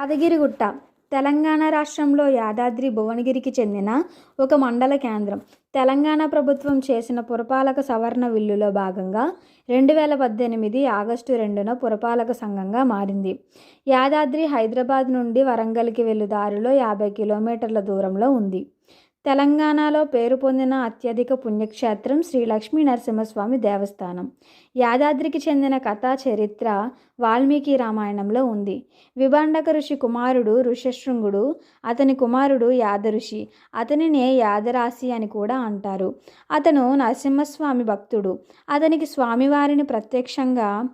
యాదగిరిగుట్ట తెలంగాణ రాష్ట్రంలో యాదాద్రి భువనగిరికి చెందిన ఒక మండల కేంద్రం. తెలంగాణ ప్రభుత్వం చేసిన పురపాలక సవరణ బిల్లులో భాగంగా రెండు వేల పద్దెనిమిది ఆగస్టు రెండున పురపాలక సంఘంగా మారింది. యాదాద్రి హైదరాబాద్ నుండి వరంగల్కి వెళ్ళు దారిలో యాభై కిలోమీటర్ల దూరంలో ఉంది. తెలంగాణలో పేరు పొందిన అత్యధిక పుణ్యక్షేత్రం శ్రీ లక్ష్మీ నరసింహస్వామి దేవస్థానం. యాదాద్రికి చెందిన కథా చరిత్ర వాల్మీకి రామాయణంలో ఉంది. విభాండక ఋషి కుమారుడు ఋషశృంగుడు అతని కుమారుడు యాదఋషి అతనినే యాదరాశి అని కూడా అంటారు. అతను నరసింహస్వామి భక్తుడు. అతనికి స్వామివారిని ప్రత్యక్షంగా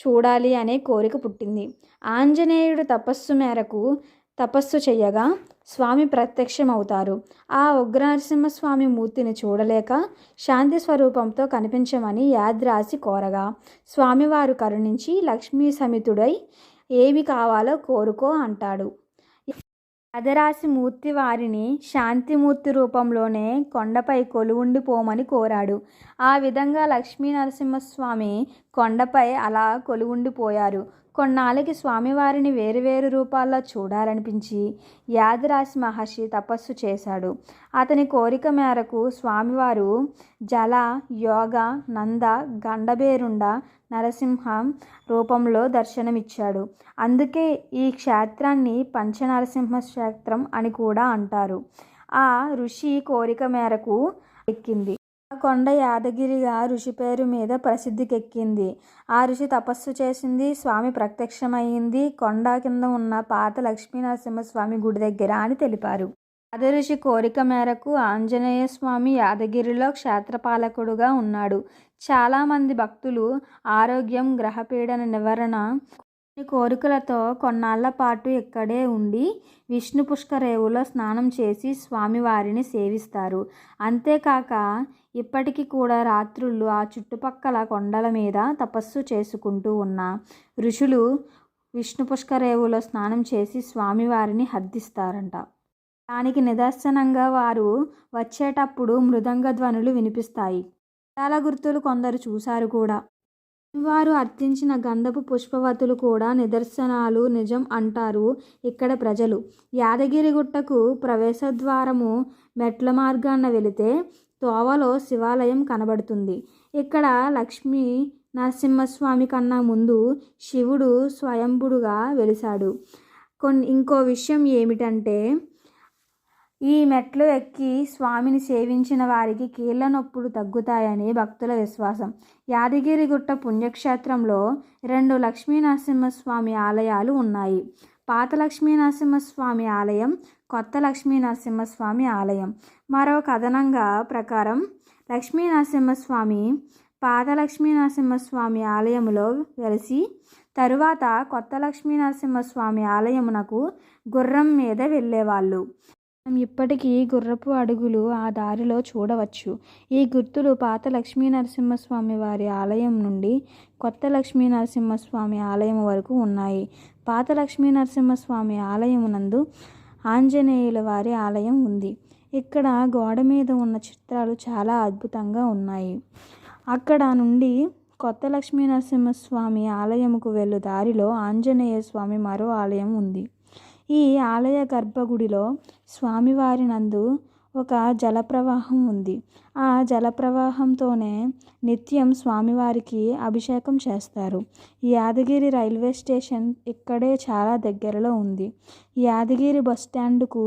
చూడాలి అనే కోరిక పుట్టింది. ఆంజనేయుడు తపస్సు మేరకు తపస్సు చేయగా స్వామి ప్రత్యక్షమవుతారు. ఆ ఉగ్ర నరసింహస్వామి మూర్తిని చూడలేక శాంతి స్వరూపంతో కనిపించమని యాద్రాసి కోరగా స్వామివారు కరుణించి లక్ష్మీ సమితుడై ఏమి కావాలో కోరుకో అంటాడు. యాదరాశి మూర్తి వారిని శాంతిమూర్తి రూపంలోనే కొండపై కొలువుండిపోమని కోరాడు. ఆ విధంగా లక్ష్మీ నరసింహస్వామి కొండపై అలా కొలువుండిపోయారు కొన్నాళ్ళకి స్వామివారిని వేరువేరు రూపాల్లో చూడాలనిపించి యాదిరాశి మహర్షి తపస్సు చేశాడు. అతని కోరిక మేరకు స్వామివారు జల యోగ నంద గండబేరుండ నరసింహం రూపంలో దర్శనమిచ్చాడు. అందుకే ఈ క్షేత్రాన్ని పంచనరసింహ క్షేత్రం అని కూడా అంటారు. ఆ ఋషి కోరిక మేరకు ఎక్కింది. కొండ యాదగిరిగా ఋషి పేరు మీద ప్రసిద్ధికెక్కింది. ఆ ఋషి తపస్సు చేసింది స్వామి ప్రత్యక్షమైంది కొండ కింద ఉన్న పాత లక్ష్మీనరసింహస్వామి గుడి దగ్గర అని తెలిపారు. యాద ఋషి కోరిక మేరకు ఆంజనేయ స్వామి యాదగిరిలో క్షేత్రపాలకుడుగా ఉన్నాడు. చాలామంది భక్తులు ఆరోగ్యం గ్రహపీడన నివారణ ఈ కోరికలతో కొన్నాళ్ళ పాటు ఇక్కడే ఉండి విష్ణు పుష్కరేవులో స్నానం చేసి స్వామివారిని సేవిస్తారు. అంతేకాక ఇప్పటికీ కూడా రాత్రుళ్ళు ఆ చుట్టుపక్కల కొండల మీద తపస్సు చేసుకుంటూ ఉన్న ఋషులు విష్ణు పుష్కరేవులో స్నానం చేసి స్వామివారిని హర్దిస్తారంట దానికి నిదర్శనంగా వారు వచ్చేటప్పుడు మృదంగ ధ్వనులు వినిపిస్తాయి. చాలా గుర్తులు కొందరు చూశారు కూడా. వారు అర్చించిన గంధపు పుష్పవతులు కూడా నిదర్శనాలు నిజం అంటారు ఇక్కడ ప్రజలు. యాదగిరిగుట్టకు ప్రవేశద్వారము మెట్ల మార్గాన వెళితే తోవలో శివాలయం కనబడుతుంది. ఇక్కడ లక్ష్మీ నరసింహస్వామి కన్నా ముందు శివుడు స్వయంభుడుగా వెలిశాడు. కొన్ని ఇంకో విషయం ఏమిటంటే ఈ మెట్లు ఎక్కి స్వామిని సేవించిన వారికి కీళ్ళ నొప్పులు తగ్గుతాయని భక్తుల విశ్వాసం. యాదగిరిగుట్ట పుణ్యక్షేత్రంలో రెండు లక్ష్మీనరసింహస్వామి ఆలయాలు ఉన్నాయి. పాత లక్ష్మీనరసింహస్వామి ఆలయం కొత్త లక్ష్మీనరసింహస్వామి ఆలయం. మరో కథనంగా ప్రకారం లక్ష్మీనరసింహస్వామి పాత లక్ష్మీనరసింహస్వామి ఆలయములో వెలిసి తరువాత కొత్త లక్ష్మీనరసింహస్వామి ఆలయమునకు గుర్రం మీద వెళ్ళేవాళ్ళు. మనం ఇప్పటికీ గుర్రపు అడుగులు ఆ దారిలో చూడవచ్చు. ఈ గుర్తులు పాత లక్ష్మీ నరసింహస్వామి వారి ఆలయం నుండి కొత్త లక్ష్మీ నరసింహస్వామి ఆలయం వరకు ఉన్నాయి. పాత లక్ష్మీ నరసింహస్వామి ఆలయం నందు ఆంజనేయుల వారి ఆలయం ఉంది. ఇక్కడ గోడ మీద ఉన్న చిత్రాలు చాలా అద్భుతంగా ఉన్నాయి. అక్కడ నుండి కొత్త లక్ష్మీ నరసింహస్వామి ఆలయముకు వెళ్ళు దారిలో ఆంజనేయ స్వామి మరో ఆలయం ఉంది. ఈ ఆలయ గర్భగుడిలో స్వామివారి నందు ఒక జలప్రవాహం ఉంది. ఆ జలప్రవాహంతోనే నిత్యం స్వామివారికి అభిషేకం చేస్తారు. యాదగిరి రైల్వే స్టేషన్ ఇక్కడే చాలా దగ్గరలో ఉంది. యాదగిరి బస్ స్టాండ్కు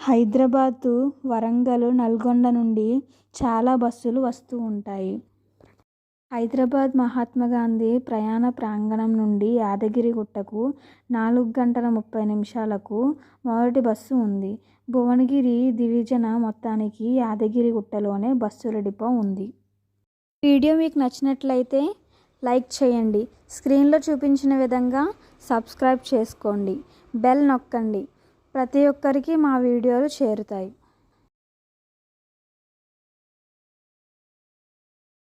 హైదరాబాదు వరంగల్ నల్గొండ నుండి చాలా బస్సులు వస్తూ ఉంటాయి. హైదరాబాద్ మహాత్మా గాంధీ ప్రయాణ ప్రాంగణం నుండి యాదగిరిగుట్టకు నాలుగు గంటల ముప్పై నిమిషాలకు మొదటి బస్సు ఉంది. భువనగిరి దివిజన మొత్తానికి యాదగిరిగుట్టలోనే బస్సుల డిపో ఉంది. వీడియో మీకు నచ్చినట్లయితే లైక్ చేయండి. స్క్రీన్లో చూపించిన విధంగా సబ్స్క్రైబ్ చేసుకోండి. బెల్ నొక్కండి. ప్రతి ఒక్కరికి మా వీడియోలు చేరుతాయి.